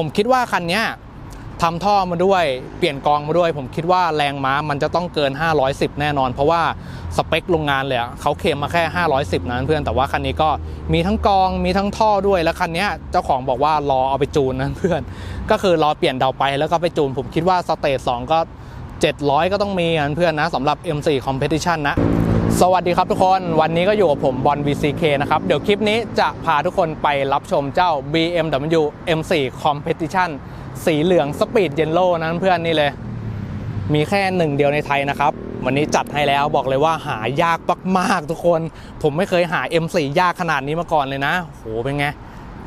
ผมคิดว่าคันนี้ทำท่อมาด้วยเปลี่ยนกองมาด้วย ผมคิดว่าแรงม้ามันจะต้องเกิน 510 แน่นอน เพราะว่าสเปคโรงงานเลยอะเขาเคลมมาแค่ 510นะเพื่อนแต่ว่าคันนี้ก็มีทั้งกองมีทั้งท่อด้วยแล้วคันนี้เจ้าของบอกว่ารอเอาไปจูนนะเพื่อน ก็คือรอเปลี่ยนเดาไปแล้วก็ไปจูน ผมคิดว่าสเตจ2ก็ 700 ก็ต้องมีนะเพื่อนนะสำหรับ M4 Competition นะ สวัสดีครับทุกคนวันนี้ก็อยู่กับผมบอล VCK นะครับ เดี๋ยวคลิปนี้จะพาทุกคนไปรับชมเจ้า BMW M4 Competition สีเหลือง Speed Yellow นเพื่อนนี่เลย มีแค่หนึ่งเดียวในไทยนะครับ วันนี้จัดให้แล้วบอกเลยว่าหายากมากๆทุกคน ผมไม่เคยหา M4 ยากขนาดนี้มาก่อนเลยนะโหเป็นไง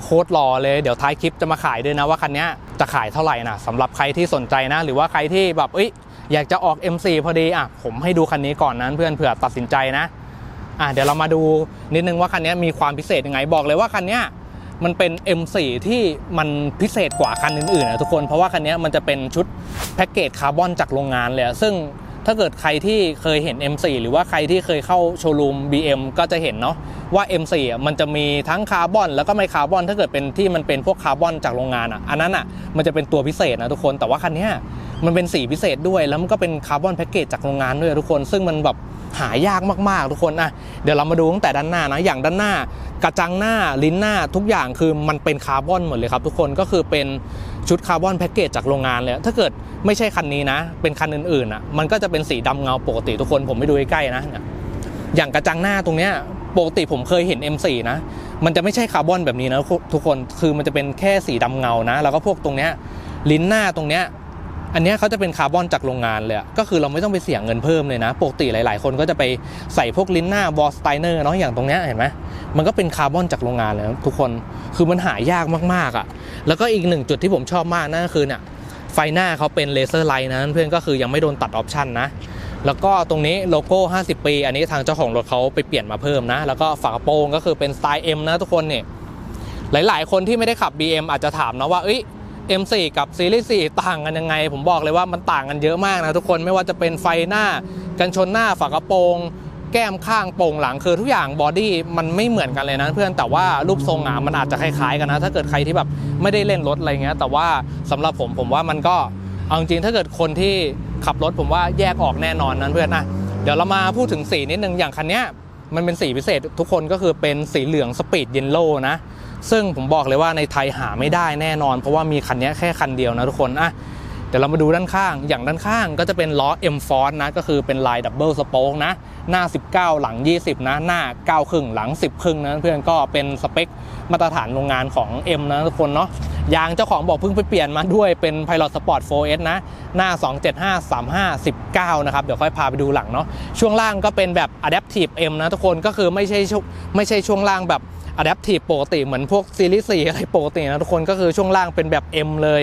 โคตรหล่อเลยเดี๋ยวท้ายคลิปจะมาขายด้วยนะว่าคันนี้จะขายเท่าไหร่นะสำหรับใครที่สนใจนะ หรือว่าใครที่แบบเอ้ย อยากจะออก M4 พอดีอะผมให้ดูคันนี้ก่อนนะเพื่อนเผื่อตัดสินใจนะอะเดี๋ยวเรามาดูนิดนึงว่าคันนี้มีความพิเศษยังไงบอกเลยว่าคันนี้มันเป็น M4 ที่มันพิเศษกว่าคันอื่นๆนะทุกคนเพราะว่าคันนี้มันจะเป็นชุดแพ็กเกจคาร์บอนจากโรงงานเลยซึ่งถ้าเกิดใครที่เคยเห็น M4 หรือว่าใครที่เคยเข้าโชว์รูม BM ก็จะเห็นเนาะว่า M4 มันจะมีทั้งคาร์บอน แล้วก็ไม่คาร์บอนถ้าเกิดเป็นที่มันเป็นพวกคาร์บอนจากโรงงานอะอันนั้นอะมันจะเป็นตัวพิเศษนะทุกคนแต่ว่าคันนี้ มันเป็นสีพิเศษด้วย แล้วมันก็เป็นคาร์บอนแพ็กเกจจากโรงงานด้วยทุกคน ซึ่งมันแบบหายากมากๆ ทุกคนอะเดี๋ยวเรามาดูตั้งแต่ด้านหน้านะ อย่างด้านหน้ากระจังหน้าลิ้นหน้าทุกอย่างคือมันเป็นคาร์บอนหมดเลยครับทุกคนก็คือเป็นชุดคาร์บอนแพ็กเกจจากโรงงานเลย ถ้าเกิดไม่ใช่คันนี้นะ เป็นคันอื่นๆอะมันก็จะเป็นสีดำเงาปกติทุกคนผมไม่ดูใกล้ๆนะอย่างกระจังหน้าตรงเนี้ยปกติผมเคยเห็น M4 นะ มันจะไม่ใช่คาร์บอนแบบนี้นะทุกคน คือมันจะเป็นแค่สีดำเงานะ แล้วก็พวกตรงเนี้ยลิ้นหน้าตรงเนี้ย อันนี้เขาจะเป็นคาร์บอนจากโรงงานเลยก็คือเราไม่ต้องไปเสียเงินเพิ่มเลยนะ ปกติหลาย ๆ คนก็จะไปใส่พวกลิ้นหน้าวอลสไตเนอร์เนาะอย่างตรงเนี้ยเห็นไหมมันก็เป็นคาร์บอนจากโรงงานเลยทุกคนคือมันหายากมากๆอะแล้วก็อีกหนึ่งจุดที่ผมชอบมากนั่นก็คือเนี่ยไฟหน้าเขาเป็นเลเซอร์ไลท์นะเพื่อนก็คือยังไม่โดนตัดออปชันนะแล้วก็ตรงนี้โลโก้ 50 ปี อันนี้ทางเจ้าของรถเขาไปเปลี่ยนมาเพิ่มนะ แล้วก็ฝากระโปรงก็คือเป็นสไตล์ M นะทุกคนเนี่ยหลาย ๆ คนที่ไม่ได้ขับ BM อาจจะถามนะว่าเอ้ย M4 กับซีรีส์4ต่างกันยังไง ผมบอกเลยว่ามันต่างกันเยอะมากนะทุกคนไม่ว่าจะเป็นไฟหน้า กันชนหน้าฝากระโปรงแก้มข้างโป่งหลังคือทุกอย่างบอดี้มันไม่เหมือนกันเลยนะเพื่อนแต่ว่ารูปทรงอะมันอาจจะคล้ายๆกันนะ ถ้าเกิดใครที่แบบไม่ได้เล่นรถอะไรเงี้ยแต่ว่าสำหรับผมผมว่ามันก็เอาจริงถ้าเกิดคนที่ขับรถผมว่าแยกออกแน่นอนนั้นเพื่อนนะเดี๋ยวเรามาพูดถึงสีนิดนึงอย่างคันเนี้ย มันเป็นสีพิเศษทุกคนก็คือเป็นสีเหลืองสปีดเยนโล่นะ ซึ่งผมบอกเลยว่าในไทยหาไม่ได้แน่นอน เพราะว่ามีคันนี้แค่คันเดียวนะทุกคนอะ เดี๋ยวเรามาดูด้านข้าง อย่างด้านข้างก็จะเป็นล้อ M Force นะ ก็คือเป็นลายดับเบิลสโป๊กนะ หน้า 19 หลัง 20 นะ หน้า 9 ครึ่ง หลัง 10 ครึ่งนะเพื่อนก็เป็นสเปคมาตรฐานโรงงานของ M นะทุกคนเนาะ ยางเจ้าของบอกเพิ่งไปเปลี่ยนมาด้วยเป็น Pilot Sport 4S นะ หน้า 275 35 19 นะครับ เดี๋ยวค่อยพาไปดูหลังเนาะ ช่วงล่างก็เป็นแบบ Adaptive M นะทุกคน ก็คือไม่ใช่ช่วงไม่ใช่ช่วงล่างแบบ Adaptive ปกติเหมือนพวกซีรีส์ 4 อะไรปกตินะทุกคนก็คือช่วงล่างเป็นแบบ M เลย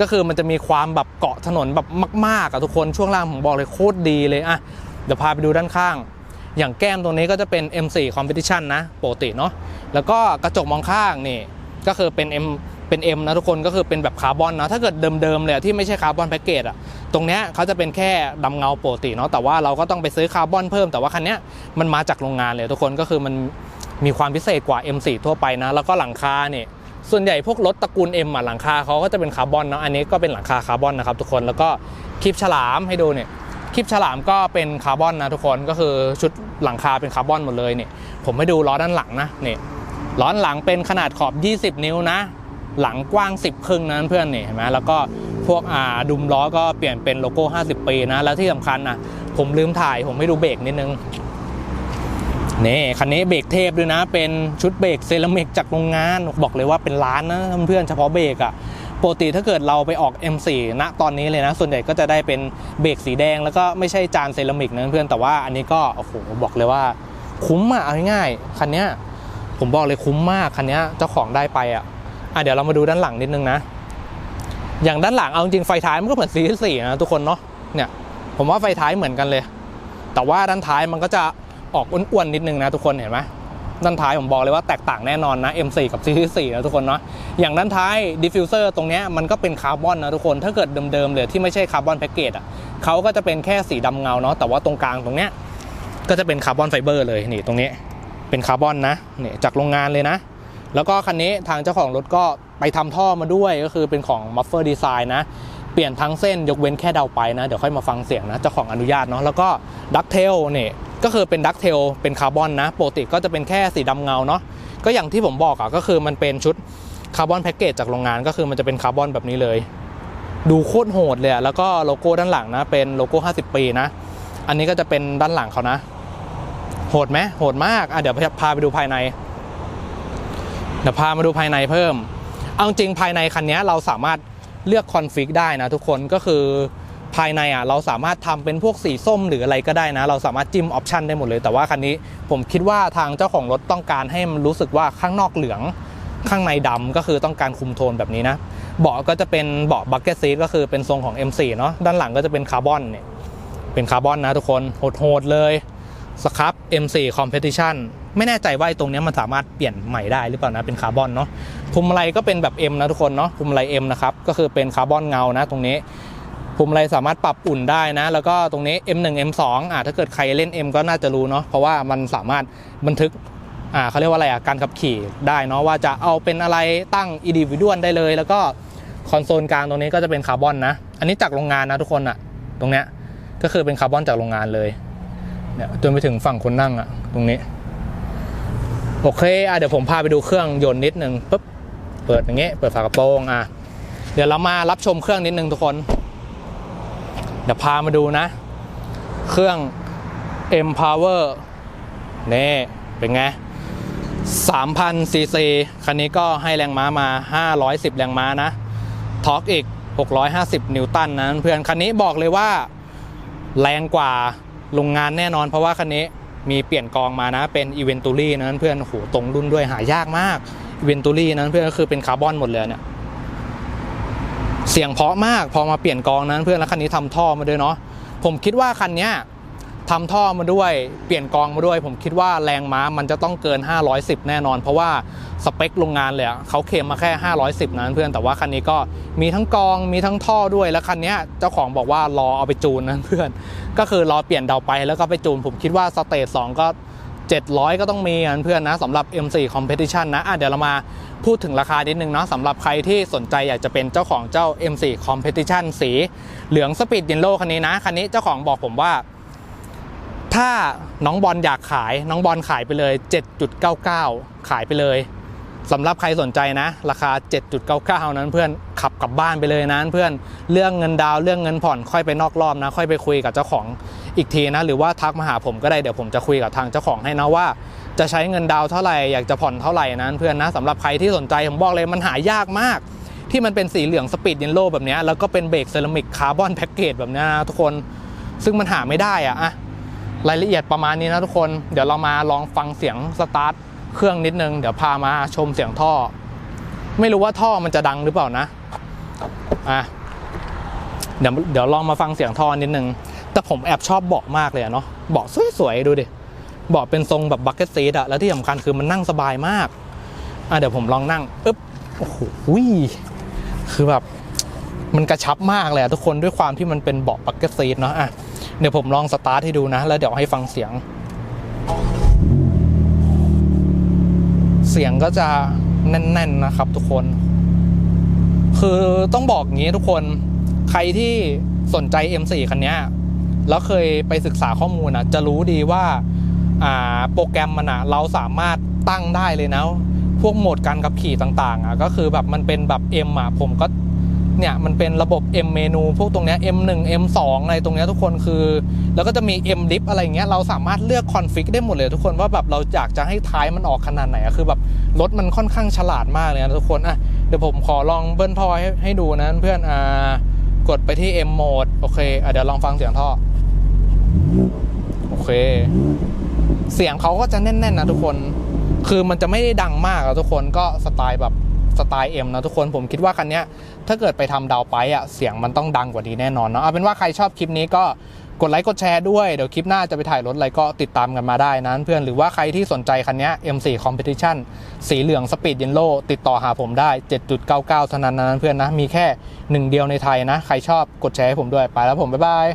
ก็คือมันจะมีความแบบเกาะถนนแบบมากๆอะทุกคนช่วงล่างผมบอกเลยโคตรดีเลยอะเดี๋ยวพาไปดูด้านข้าง อย่างแก้มตรงนี้ก็จะเป็น M4 Competition นะปกติเนาะแล้วก็กระจกมองข้างนี่ก็คือเป็น M เป็น M นะทุกคนก็คือเป็นแบบคาร์บอนนะถ้าเกิดเดิมๆเลยที่ไม่ใช่คาร์บอนแพ็กเกจอะตรงเนี้ยเขาจะเป็นแค่ดำเงาปกติเนาะแต่ว่าเราก็ต้องไปซื้อคาร์บอนเพิ่มแต่ว่าคันเนี้ยมันมาจากโรงงานเลยทุกคนก็คือมัน มีความพิเศษกว่า M4 ทั่วไปนะ แล้วก็หลังคาเนี่ยส่วนใหญ่พวกรถตระกูล M อะหลังคาเขาก็จะเป็นคาร์บอนเนาะอันนี้ก็เป็นหลังคาคาร์บอนนะครับทุกคนแล้วก็คลิปฉลามให้ดูเนี่ยคลิปฉลามก็เป็นคาร์บอนนะทุกคนก็คือชุดหลังคาเป็นคาร์บอนหมดเลยเนี่ยผมให้ดูล้อด้านหลังนะเนี่ยล้อหลังเป็นขนาดขอบ 20 นิ้วนะ หลังกว้าง 10ครึ่งนะเพื่อนเนี่ยเห็นไหมแล้วก็พวกอ่าดุมล้อก็เปลี่ยนเป็นโลโก้ 50 ปีนะแล้วที่สำคัญนะผมลืมถ่ายผมให้ดูเบรกนิดนึง นี่คันนี้เบรกเทพด้วยนะ เป็นชุดเบรกเซรามิกจากโรงงาน บอกเลยว่าเป็นล้านนะเพื่อนๆเฉพาะเบรกอะปกติถ้าเกิดเราไปออก M4 ณตอนนี้เลยนะ ส่วนใหญ่ก็จะได้เป็นเบรกสีแดง แล้วก็ไม่ใช่จานเซรามิกนะเพื่อนแต่ว่าอันนี้ก็โอ้โหบอกเลยว่า คุ้มอะเอาง่ายๆคันนี้ผมบอกเลยคุ้มมากคันนี้เจ้าของได้ไปอะอะเดี๋ยวเรามาดูด้านหลังนิดนึงนะ อย่างด้านหลังเอาจริงไฟท้ายมันก็เหมือนซีสี่นะทุกคนเนาะเนี่ยผมว่าไฟท้ายเหมือนกันเลย แต่ว่าด้านท้ายมันก็จะ ออกอ้วนๆนิดนึงนะทุกคนเห็นไหมด้านท้ายผมบอกเลยว่าแตกต่างแน่นอนนะ M4 กับ C4 นะทุกคนเนาะอย่างด้านท้ายดิฟฟิวเซอร์ตรงนี้มันก็เป็นคาร์บอนนะทุกคนถ้าเกิดเดิมๆเลยที่ไม่ใช่คาร์บอนแพ็กเกจอะเขาก็จะเป็นแค่สีดำเงาเนาะแต่ว่าตรงกลางตรงเนี้ยก็จะเป็นคาร์บอนไฟเบอร์เลยนี่ตรงนี้เป็นคาร์บอนนะนี่จากโรงงานเลยนะ แล้วก็คันนี้ทางเจ้าของรถก็ไปทำท่อมาด้วยก็คือเป็นของ m u f f e r Design นะ เปลี่ยนทั้งเส้นยกเว้นแค่เดาไปนะ เดี๋ยวค่อยมาฟังเสียงนะเจ้าของอนุญาตเนาะแล้วก็ดักเทลเนี่ย ก็คือเป็นดักเทลเป็นคาร์บอนนะปกติก็จะเป็นแค่สีดำเงาเนาะก็อย่างที่ผมบอกอะก็คือมันเป็นชุดคาร์บอนแพ็กเกจจากโรงงานก็คือมันจะเป็นคาร์บอนแบบนี้เลย ดูโคตรโหดเลยอะแล้วก็โลโก้ด้านหลังนะ เป็นโลโก้ 50 ปีนะ อันนี้ก็จะเป็นด้านหลังเขานะ โหดไหมโหดมากอะเดี๋ยวพาไปดูภายใน เดี๋ยวพามาดูภายในเพิ่ม เอาจริงภายในคันนี้เราสามารถเลือกคอนฟิกได้นะทุกคนก็คือ ภายในอะเราสามารถทำเป็นพวกสีส้มหรืออะไรก็ได้นะ เราสามารถจิ้มออปชันได้หมดเลย แต่ว่าคันนี้ผมคิดว่าทางเจ้าของรถต้องการให้มันรู้สึกว่าข้างนอกเหลืองข้างในดำก็คือต้องการคุมโทนแบบนี้นะ เบาะก็จะเป็นเบาะบักเก็ตซีทก็คือเป็นทรงของ M4 เนาะด้านหลังก็จะเป็นคาร์บอนเนี่ยเป็นคาร์บอนนะทุกคนโหดๆเลยสครับ M4 Competition ไม่แน่ใจว่าไอตรงนี้มันสามารถเปลี่ยนใหม่ได้หรือเปล่านะเป็นคาร์บอนเนาะพวงมาลัยก็เป็นแบบ M นะทุกคนเนาะพวงมาลัย M นะครับก็คือเป็นคาร์บอนเงานะตรงนี้ พวงมาลัยสามารถปรับอุ่นได้นะ แล้วก็ตรงนี้ M1 M2 อะถ้าเกิดใครเล่น M ก็น่าจะรู้เนาะเพราะว่ามันสามารถบันทึกอ่าเขาเรียกว่าอะไรอะการขับขี่ได้เนาะว่าจะเอาเป็นอะไรตั้ง individual ได้เลย แล้วก็คอนโซลกลางตรงนี้ก็จะเป็นคาร์บอนนะ อันนี้จากโรงงานนะทุกคนอะ ตรงเนี้ยก็คือเป็นคาร์บอนจากโรงงานเลยเนี่ยจนไปถึงฝั่งคนนั่งอะ ตรงนี้โอเคอะเดี๋ยวผมพาไปดูเครื่องยนต์นิดนึงปุ๊บเปิดอย่างเงี้ยเปิดฝากระโปรงอะเดี๋ยวเรามารับชมเครื่องนิดนึงทุกคน ดี๋ยวพามาดูนะ เครื่อง M Power นี่เป็นไง3,000ซีซีคันนี้ก็ให้แรงม้ามา 510 แรงม้านะทอร์กอีก 650 นิวตันนะเพื่อนคันนี้บอกเลยว่า แรงกว่าโรงงานแน่นอน เพราะว่าคันนี้มีเปลี่ยนกองมานะ เป็นอีเวนตูรี่นั้นเพื่อนโอ้โหตรงรุ่นด้วยหายากมากอีเวนตูรี่นั้นเพื่อนก็คือเป็นคาร์บอนหมดเลยเนี่ย เสียงเพาะมากพอมาเปลี่ยนกองนั้นเพื่อนแล้วคันนี้ทำท่อมาด้วยเนาะผมคิดว่าคันนี้ทำท่อมาด้วยเปลี่ยนกองมาด้วย ผมคิดว่าแรงม้ามันจะต้องเกิน 510 แน่นอน เพราะว่าสเปคโรงงานเลยอะเขาเคลมมาแค่ 510 นั้นเพื่อนแต่ว่าคันนี้ก็มีทั้งกองมีทั้งท่อด้วยแล้วคันนี้เจ้าของบอกว่ารอเอาไปจูนนั้นเพื่อน ก็คือรอเปลี่ยนเดาไปแล้วก็ไปจูน ผมคิดว่าสเตจ2ก็ 700 ก็ต้องมีกันเพื่อนนะสำหรับ M4 Competition นะอะเดี๋ยวเรามา พูดถึงราคานิดนึงเนาะสำหรับใครที่สนใจอยากจะเป็นเจ้าของเจ้า M4 Competition สีเหลืองสปีด y ย l โ o w คันนี้นะ คันนี้เจ้าของบอกผมว่า ถ้าน้องบอลอยากขายน้องบอลขายไปเลย 7.99 ขายไปเลยสำหรับใครสนใจนะ ราคา 7.99 นั้นเพื่อนขับกลับบ้านไปเลยนะเพื่อนเรื่องเงินดาวเรื่องเงินผ่อนค่อยไปนอกรอบนะ ค่อยไปคุยกับเจ้าของอีกทีนะ หรือว่าทักมาหาผมก็ได้เดี๋ยวผมจะคุยกับทางเจ้าของให้นะว่า จะใช้เงินดาวเท่าไหร่อยากจะผ่อนเท่าไหร่นั้นเพื่อนนะสำหรับใครที่สนใจผมบอกเลยมันหายากมาก ที่มันเป็นสีเหลืองสปีด y ย l โ o w แบบนี้แล้วก็เป็นเบรกเซรามิกคาร์บอนแพ็กเกจแบบนี้นะทุกคนซึ่งมันหาไม่ได้อะอะรายละเอียดประมาณนี้นะทุกคน เดี๋ยวเรามาลองฟังเสียงสตาร์ทเครื่องนิดนึง เดี๋ยวพามาชมเสียงท่อ ไม่รู้ว่าท่อมันจะดังหรือเปล่านะ อะ เดี๋ยวเดี๋ยวลองมาฟังเสียงท่อนิดนึง แต่ผมแอบชอบเบาะมากเลยเนาะ เบาะสวยๆ ดูดิ เบาะเป็นทรงแบบบักเก็ตซีดอะแล้วที่สำคัญคือมันนั่งสบายมาก อะเดี๋ยวผมลองนั่งอึ๊บโอ้โหคือแบบมันกระชับมากเลยอะทุกคนด้วยความที่มันเป็นเบาะบักเก็ตซีดเนาะอะเดี๋ยวผมลองสตาร์ทให้ดูนะ แล้วเดี๋ยวให้ฟังเสียง เสียงก็จะแน่น ๆนะครับ ทุกคน คือต้องบอกอย่างนี้ทุกคนใครที่สนใจ M4 คันนี้แล้วเคยไปศึกษาข้อมูลอะจะรู้ดีว่า โปรแกรมมันอะเราสามารถตั้งได้เลยนะ พวกโหมดการขับขี่ต่างๆอะก็คือแบบมันเป็นแบบ M อะผมก็เนี่ยมันเป็นระบบ M เมนู พวกตรงเนี้ย M1 M2 อะไรตรงเนี้ยทุกคนคือ แล้วก็จะมี M lip อะไรเงี้ยเราสามารถเลือกคอนฟิกได้หมดเลยทุกคนว่าแบบเราอยากจะให้ท้ายมันออกขนาดไหนอะคือแบบรถมันค่อนข้างฉลาดมากเลยนะทุกคนอะเดี๋ยวผมขอลองเบิ้ลท่อให้ให้ดูนะเพื่อนอ่ากดไปที่ M mode โอเคอะเดี๋ยวลองฟังเสียงท่อโอเค เสียงเขาก็จะแน่นๆนะทุกคน คือมันจะไม่ได้ดังมากอะทุกคนก็สไตล์แบบสไตล์เอ็มนะทุกคนผมคิดว่าคันเนี้ยถ้าเกิดไปทำดาวไปอะเสียงมันต้องดังกว่านี้แน่นอนเนาะเอาเป็นว่าใครชอบคลิปนี้ก็กดไลค์กดแชร์ด้วย เดี๋ยวคลิปหน้าจะไปถ่ายรถอะไรก็ติดตามกันมาได้นะเพื่อนหรือว่าใครที่สนใจคันเนี้ย M4 Competition สีเหลืองสปีดเยนโลติดต่อหาผมได้ 7.99เท่านั้นนะเพื่อนนะ มีแค่หนึ่งเดียวในไทยนะ ใครชอบกดแชร์ให้ผมด้วยไปแล้วผม บ๊ายบาย